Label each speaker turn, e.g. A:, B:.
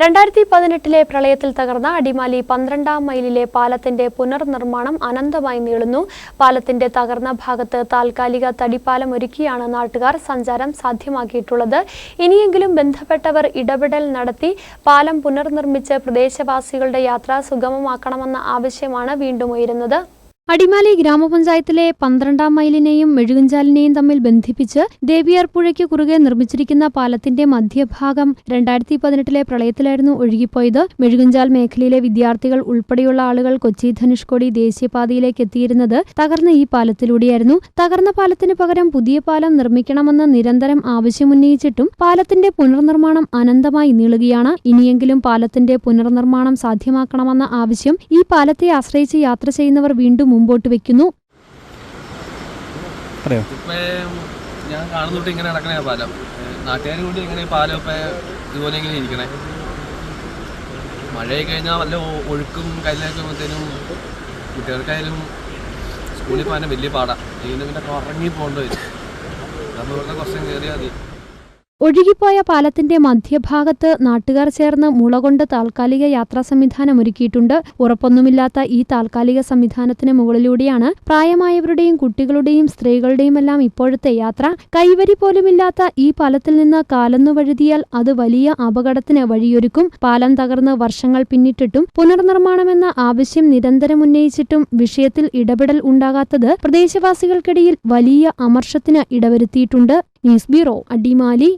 A: രണ്ടായിരത്തി പതിനെട്ടിലെ പ്രളയത്തിൽ തകർന്ന അടിമാലി പന്ത്രണ്ടാം മൈലിലെ പാലത്തിന്റെ പുനർനിർമ്മാണം അനന്തമായി നീളുന്നു. പാലത്തിന്റെ തകർന്ന ഭാഗത്ത് താൽക്കാലിക തടിപ്പാലം ഒരുക്കിയാണ് നാട്ടുകാർ സഞ്ചാരം സാധ്യമാക്കിയിട്ടുള്ളത്. ഇനിയെങ്കിലും ബന്ധപ്പെട്ടവർ ഇടപെടൽ നടത്തി പാലം പുനർനിർമ്മിച്ച് പ്രദേശവാസികളുടെ യാത്ര സുഗമമാക്കണമെന്ന ആവശ്യമാണ് വീണ്ടും ഉയരുന്നത്. അടിമാലി ഗ്രാമപഞ്ചായത്തിലെ പന്ത്രണ്ടാം മൈലിനെയും മെഴുകുഞ്ചാലിനെയും തമ്മിൽ ബന്ധിപ്പിച്ച് ദേവിയാർ പുഴയ്ക്ക് കുറുകെ നിർമ്മിച്ചിരിക്കുന്ന പാലത്തിന്റെ മധ്യഭാഗം രണ്ടായിരത്തി പതിനെട്ടിലെ പ്രളയത്തിലായിരുന്നു ഒഴുകിപ്പോയത്. മെഴുകുഞ്ചാൽ മേഖലയിലെ വിദ്യാർത്ഥികൾ ഉൾപ്പെടെയുള്ള ആളുകൾ കൊച്ചി ധനുഷ്കോടി ദേശീയപാതയിലേക്ക് എത്തിയിരുന്നത് തകർന്ന ഈ പാലത്തിലൂടെയായിരുന്നു. തകർന്ന പാലത്തിന് പകരം പുതിയ പാലം നിർമ്മിക്കണമെന്ന് നിരന്തരം ആവശ്യമുന്നയിച്ചിട്ടും പാലത്തിന്റെ പുനർനിർമ്മാണം അനന്തമായി നീളുകയാണ്. ഇനിയെങ്കിലും പാലത്തിന്റെ പുനർനിർമ്മാണം സാധ്യമാക്കണമെന്ന ആവശ്യം ഈ പാലത്തെ ആശ്രയിച്ച് യാത്ര ചെയ്യുന്നവർ വീണ്ടും മുമ്പോട്ട് വെക്കുന്നു.
B: ഞാൻ കാണുന്നോട്ട് ഇങ്ങനെ നടക്കണേ പാലം. നാട്ടുകാർ കൂടി ഇങ്ങനെ ഈ പാലം ഇപ്പം ഇതുപോലെ ഇങ്ങനെ ഇരിക്കണേ. മഴയായി കഴിഞ്ഞാൽ വല്ല ഒ- ഒഴുക്കും കല്ലിലൊക്കെ ആകുമ്പോഴത്തേനും കുട്ടികൾക്കായാലും സ്കൂളിൽ പോകാൻ വലിയ പാടാണ് ഇതിന് പിന്നെ ഉറങ്ങി പോകേണ്ടി വരും. നമ്മൾ ഇവിടെ കുറച്ചും കയറിയാൽ മതി.
A: ഒഴുകിപ്പോയ പാലത്തിന്റെ മധ്യഭാഗത്ത് നാട്ടുകാർ ചേർന്ന് മുളകൊണ്ട് താൽക്കാലിക യാത്രാ സംവിധാനം ഒരുക്കിയിട്ടുണ്ട്. ഉറപ്പൊന്നുമില്ലാത്ത ഈ താൽക്കാലിക സംവിധാനത്തിന് മുകളിലൂടെയാണ് പ്രായമായവരുടെയും കുട്ടികളുടെയും സ്ത്രീകളുടെയും എല്ലാം ഇപ്പോഴത്തെ യാത്ര. കൈവരി പോലുമില്ലാത്ത ഈ പാലത്തിൽ നിന്ന് കാലന്നു വഴുതിയാൽ അത് വലിയ അപകടത്തിന് വഴിയൊരുക്കും. പാലം തകർന്ന് വർഷങ്ങൾ പിന്നിട്ടിട്ടും പുനർനിർമ്മാണമെന്ന ആവശ്യം നിരന്തരം ഉന്നയിച്ചിട്ടും വിഷയത്തിൽ ഇടപെടൽ ഉണ്ടാകാത്തത് പ്രദേശവാസികൾക്കിടയിൽ വലിയ അമർഷത്തിന് ഇടവരുത്തിയിട്ടുണ്ട്. News bureau Adimali.